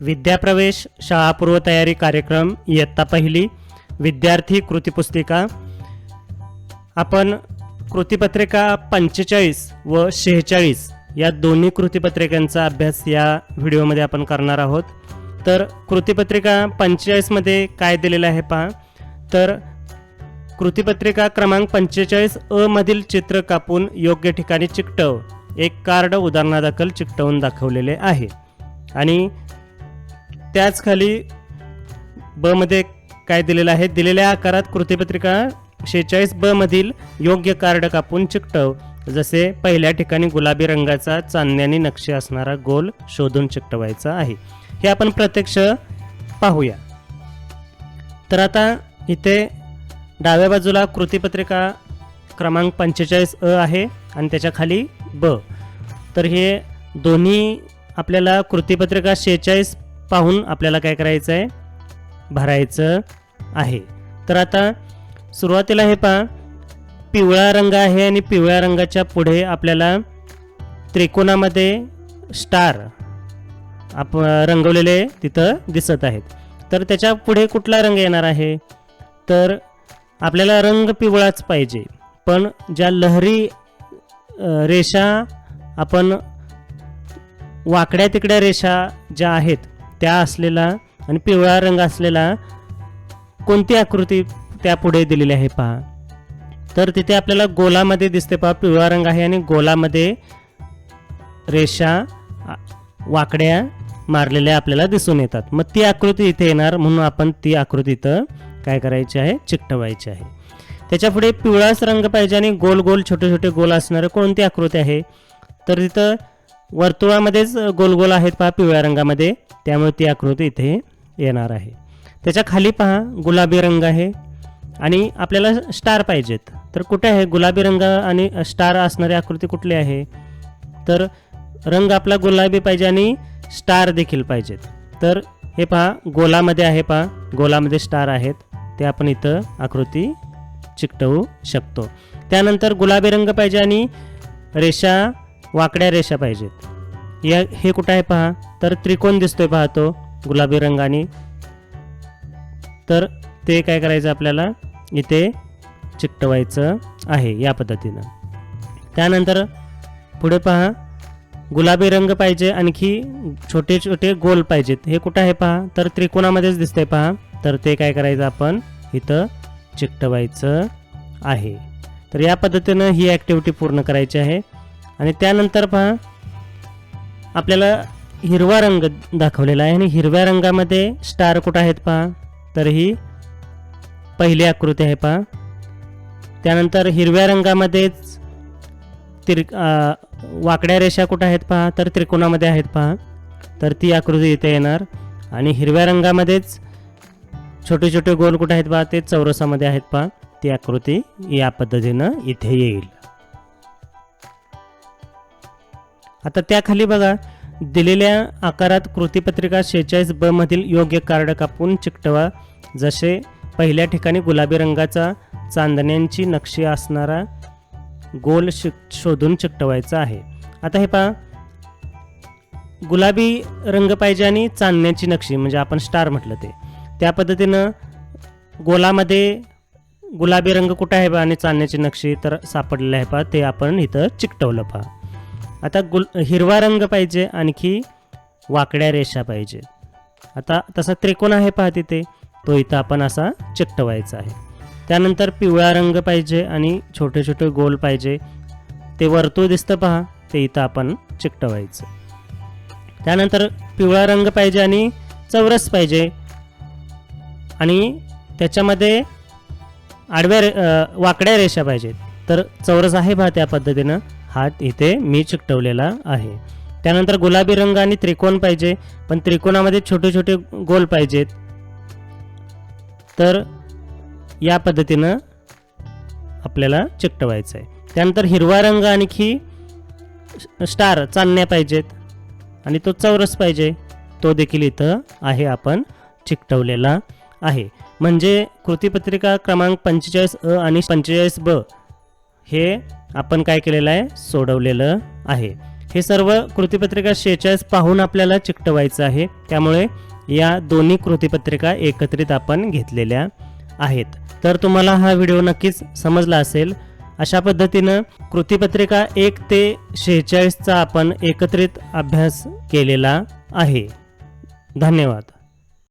विद्याप्रवेश शाळापूर्व तयारी कार्यक्रम इयत्ता पहिली विद्यार्थी कृतीपुस्तिका आपण कृतीपत्रिका पंचेचाळीस व शेहेचाळीस या दोन्ही कृतीपत्रिकांचा अभ्यास या व्हिडिओमध्ये आपण करणार आहोत. तर कृतीपत्रिका पंचेचाळीसमध्ये काय दिलेलं आहे पहा. तर कृतीपत्रिका क्रमांक पंचेचाळीस अ मधील चित्र कापून योग्य ठिकाणी चिकटव. एक कार्ड उदाहरणादाखल चिकटवून दाखवलेले आहे. आणि त्याच खाली ब मध्ये काय दिलेलं आहे? दिलेल्या आकारात कृतीपत्रिका शेहेचाळीस ब मधील योग्य कार्ड कापून चिकटव. जसे पहिल्या ठिकाणी गुलाबी रंगाचा चांदण्याने नक्षी असणारा गोल शोधून चिकटवायचा आहे. हे आपण प्रत्यक्ष पाहूया. तर आता इथे डाव्या बाजूला कृतीपत्रिका क्रमांक पंचेचाळीस अ आहे आणि त्याच्याखाली ब. तर हे दोन्ही आपल्याला कृतीपत्रिका शेहेचाळीस पाहून आपल्याला काय करायचं आहे? भरायचं आहे. तर आता सुरुवातीला हे पहा. पिवळा रंग आहे आणि पिवळ्या रंगाच्या पुढे आपल्याला त्रिकोणामध्ये स्टार आप रंगवलेले तिथं दिसत आहेत. तर त्याच्या पुढे कुठला रंग येणार आहे? तर आपल्याला रंग पिवळाच पाहिजे. पण ज्या लहरी रेषा आपण वाकड्या तिकड्या रेषा ज्या आहेत त्या असलेला आणि पिवळा रंग असलेला कोणती आकृती त्या पुढे दिलेली आहे पहा. तर तिथे आपल्याला गोलामध्ये दिसते पहा पिवळा रंग आहे आणि गोलामध्ये रेषा वाकड्या मारलेल्या आपल्याला दिसून येतात. मग ती आकृती इथे येणार म्हणून आपण ती आकृती इथं काय करायची आहे? चिकटवायची आहे. त्याच्या पुढे पिवळाच रंग पाहिजे आणि गोल गोल छोटे छोटे गोल असणारे कोणती आकृती आहे? तर तिथं वर्तुळामध्येच गोल गोल आहेत पहा पिवळ्या रंगामध्ये. त्यामुळे ती आकृती इथे येणार आहे. त्याच्याखाली पहा गुलाबी रंग आहे. आणि आपल्याला स्टार पाहिजेत. तर कुठे आहे? गुलाबी रंग आणि स्टार असणारी आकृती कुठली आहे? तर रंग आपला गुलाबी पाहिजे आणि स्टार देखील पाहिजेत. तर हे पहा गोलामध्ये आहे पहा. गोलामध्ये स्टार आहेत. ते आपण इथं आकृती चिकटवू शकतो. त्यानंतर गुलाबी रंग पाहिजे आणि रेषा वाकड्या रेषा पाहिजेत. या हे कुठं आहे पहा? तर त्रिकोण दिसतोय पहा तो गुलाबी रंगाने. तर ते काय करायचं आपल्याला? इथे चिकटवायचं आहे या पद्धतीनं. त्यानंतर पुढे पहा गुलाबी रंग पाहिजे आणखी छोटे छोटे गोल पाहिजेत. हे कुठं आहे पहा? तर त्रिकोणामध्येच दिसतंय पहा. तर ते काय करायचं आपण? इथं चिकटवायचं आहे. तर या पद्धतीनं ही ॲक्टिव्हिटी पूर्ण करायची आहे. आणि त्यानंतर पहा आपल्याला हिरवा रंग दाखवलेला आहे आणि हिरव्या रंगामध्ये स्टार कुठं आहेत पहा तर ही पहिली आकृती आहे पहा. त्यानंतर हिरव्या रंगामध्येच तिर वाकड्या रेषा कुठं आहेत पहा तर त्रिकोणामध्ये आहेत पहा. तर ती आकृती इथे येणार. आणि हिरव्या रंगामध्येच छोटे छोटे गोल कुठे आहेत पहा ते चौरसामध्ये आहेत पहा. ती आकृती या पद्धतीनं इथे येईल. आता त्याखाली बघा दिलेल्या आकारात कृतीपत्रिका शेहेचाळीस ब मधील योग्य कार्ड कापून चिकटवा. जसे पहिल्या ठिकाणी गुलाबी रंगाचा चांदण्यांची नक्षी असणारा गोल शिक शोधून चिकटवायचा आहे. आता हे पहा. गुलाबी रंग पाहिजे आणि चांदण्याची नक्षी म्हणजे आपण स्टार म्हटलं ते. त्या पद्धतीनं गोलामध्ये गुलाबी रंग कुठं आहे पहा आणि चांदण्याची नक्षी तर सापडलेलं आहे पहा. ते आपण इथं चिकटवलं पहा. आता गुल हिरवा रंग पाहिजे आणखी वाकड्या रेषा पाहिजे. आता तसा त्रिकोण आहे पहा तिथे तो इथं आपण असा चिकटवायचा आहे. त्यानंतर पिवळा रंग पाहिजे आणि छोटे छोटे गोल पाहिजे. ते वर्तुळ दिसतं पहा ते इथं आपण चिकटवायचं. त्यानंतर पिवळा रंग पाहिजे आणि चौरस पाहिजे. आणि त्याच्यामध्ये आडव्या रे वाकड्या रेषा पाहिजेत. तर चौरस आहे पहा त्या पद्धतीनं. हात इथे मी चिकटवलेला आहे. त्यानंतर गुलाबी रंग आणि त्रिकोण पाहिजे पण त्रिकोणामध्ये छोटे छोटे गोल पाहिजेत. तर या पद्धतीनं आपल्याला चिकटवायचं आहे त्यानंतर हिरवा रंग आणखी स्टार चांदण्या पाहिजेत आणि तो चौरस पाहिजे. तो देखील इथं आहे आपण चिकटवलेला आहे. म्हणजे कृतीपत्रिका क्रमांक पंचेचाळीस अ आणि पंचेचाळीस ब हे आपण काय केलेलं आहे? सोडवलेलं आहे. हे सर्व कृतीपत्रिका शेहेचाळीस पाहून आपल्याला चिकटवायचं आहे. त्यामुळे या दोन्ही कृतीपत्रिका एकत्रित आपण घेतलेल्या आहेत. तर तुम्हाला हा व्हिडिओ नक्कीच समजला असेल. अशा पद्धतीनं कृतीपत्रिका एक ते शेहेचाळीसचा आपण एकत्रित अभ्यास केलेला आहे. धन्यवाद.